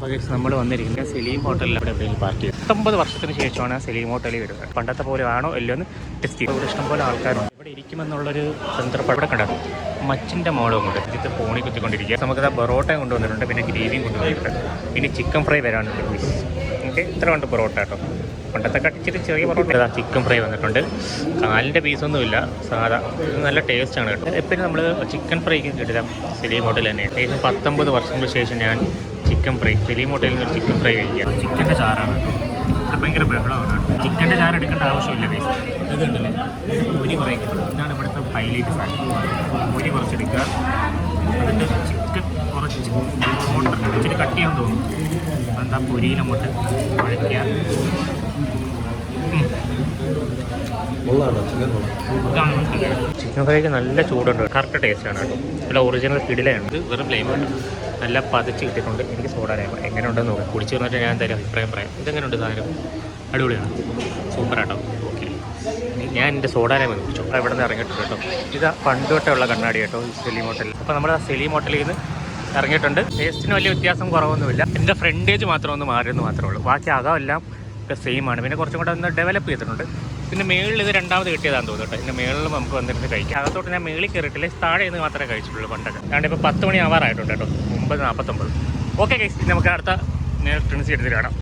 നമ്മൾ വന്നിരിക്കുന്നത് സലീം ഹോട്ടലിൽ അവിടെ എവിടെയും പാർക്ക് ചെയ്തു. പത്തൊമ്പത് വർഷത്തിന് ശേഷമാണ് സെലീം ഹോട്ടലിൽ വരുന്നത്. പണ്ടത്തെ പോലെ ആണോ അല്ലോ എന്ന് ടെസ്റ്റ് ചെയ്യും ഇവിടെ ഇഷ്ടംപോലെ ആൾക്കാരുണ്ട്. ഇവിടെ ഇരിക്കുമെന്നുള്ളൊരു സന്ദർഭം ഇവിടെ കണ്ടത് മച്ചിന്റെ മോളും കൊണ്ട് ഇത് ഫോണിൽ കുത്തിക്കൊണ്ടിരിക്കുക. നമുക്കത് ബൊറോട്ടയും കൊണ്ടുവന്നിട്ടുണ്ട്. പിന്നെ ഗ്രേവിയും കൊണ്ടുവന്നിട്ടുണ്ട്. പിന്നെ ചിക്കൻ ഫ്രൈ വരാനുണ്ട് ഓക്കെ ഇത്ര ഉണ്ട് പൊറോട്ട കേട്ടോ. പണ്ടത്തെ കട്ടിച്ചിട്ട് ചെറിയ പൊറോട്ട. ചിക്കൻ ഫ്രൈ വന്നിട്ടുണ്ട്. കാലിന്റെ പീസൊന്നുമില്ല സാധാ നല്ല ടേസ്റ്റ് ആണ് കേട്ടോ. എപ്പോഴും നമ്മൾ ചിക്കൻ ഫ്രൈക്ക് കിട്ടില്ല സലീം ഹോട്ടൽ തന്നെ ഏകദേശം പത്തൊമ്പത് വർഷങ്ങൾക്ക് ശേഷം ഞാൻ ചിക്കൻ ഫ്രൈ സലീം ഹോട്ടലിൽ നിന്ന് ഒരു ചിക്കൻ ഫ്രൈ കഴിക്കുക ചിക്കന്റെ ചാറാണ്. ഇത് ഭയങ്കര ബഹളമാണ്. ചിക്കന്റെ ചാറ് എടുക്കേണ്ട ആവശ്യമില്ല പൈസ ഇതുണ്ടല്ലേ? മുരി കുറയ്ക്കുക ഇതാണ് ഇവിടുത്തെ ഹൈലൈറ്റ് സാധനം. മുരി കുറച്ചെടുക്കുക. എന്നിട്ട് ചിക്കൻ കുറച്ച് മുട്ട ഇച്ചിരി കട്ട് ചെയ്യാൻ തോന്നും എന്താ പൊരിയിലങ്ങോട്ട് കുഴയ്ക്കുക ചിക്കൻ ഫ്രൈക്ക് നല്ല ചൂടുണ്ട്. കറക്റ്റ് ടേസ്റ്റാണ് കേട്ടോ. ഇവിടെ ഒറിജിനൽ കിടിലയാണ് ഇത് വെറും ഫ്ലെയിമാണ് നല്ല പതച്ച് കിട്ടിയിട്ടുണ്ട്. എനിക്ക് സോഡ എങ്ങനെ എങ്ങനെയുണ്ടെന്ന് നോക്കാം. കുടിച്ച് വന്നിട്ട് ഞാൻ എന്തായാലും അഭിപ്രായം പറയാം. ഇതെങ്ങനെയുണ്ട് സാധനം? അടിപൊളിയാണ്. സൂപ്പർ ആട്ടോ ഓക്കെ ഞാൻ എന്റെ സോഡ രാമ കുടിച്ചു. ഇവിടെ നിന്ന് ഇറങ്ങിയിട്ടുണ്ട് കേട്ടോ. ഇതാ പണ്ട് തൊട്ടുള്ള കണ്ണാടി കേട്ടോ ഈ സെലീം ഹോട്ടലിൽ അപ്പോൾ നമ്മൾ ആ സെലീം ഹോട്ടലിൽ നിന്ന് ഇറങ്ങിയിട്ടുണ്ട്. ടേസ്റ്റിന് വലിയ വ്യത്യാസം കുറവൊന്നുമില്ല. എന്റെ ഫ്രണ്ടേജ് മാത്രം ഒന്ന് മാറിയെന്ന് മാത്രമേ ഉള്ളൂ. ബാക്കി അകമെല്ലാം സെയിം ആണ്. പിന്നെ കുറച്ചും കൂടെ ഒന്ന് ഡെവലപ്പ് ചെയ്തിട്ടുണ്ട്. പിന്നെ മേളിൽ ഇത് രണ്ടാമത് കിട്ടിയതാണെന്ന് തോന്നുന്നു ഇതിന്റെ മേളിൽ നമുക്ക് വന്നിരുന്ന് കഴിക്കാം. അകത്തോട്ട് ഞാൻ മേളിൽ കയറിയിട്ടില്ല. താഴെ നിന്ന് മാത്രമേ കഴിച്ചിട്ടുള്ളൂ പണ്ടൊക്കെ. അതുകൊണ്ട് ഇപ്പോൾ പത്ത് മണി ആവാറായിട്ടുണ്ട് കേട്ടോ. ഒമ്പത് നാൽപ്പത്തൊമ്പത് ഓക്കെ കഴിച്ച് നമുക്ക് അടുത്ത നേരിട്ട് ട്രിൻസി എടുത്തിട്ട് കാണാം.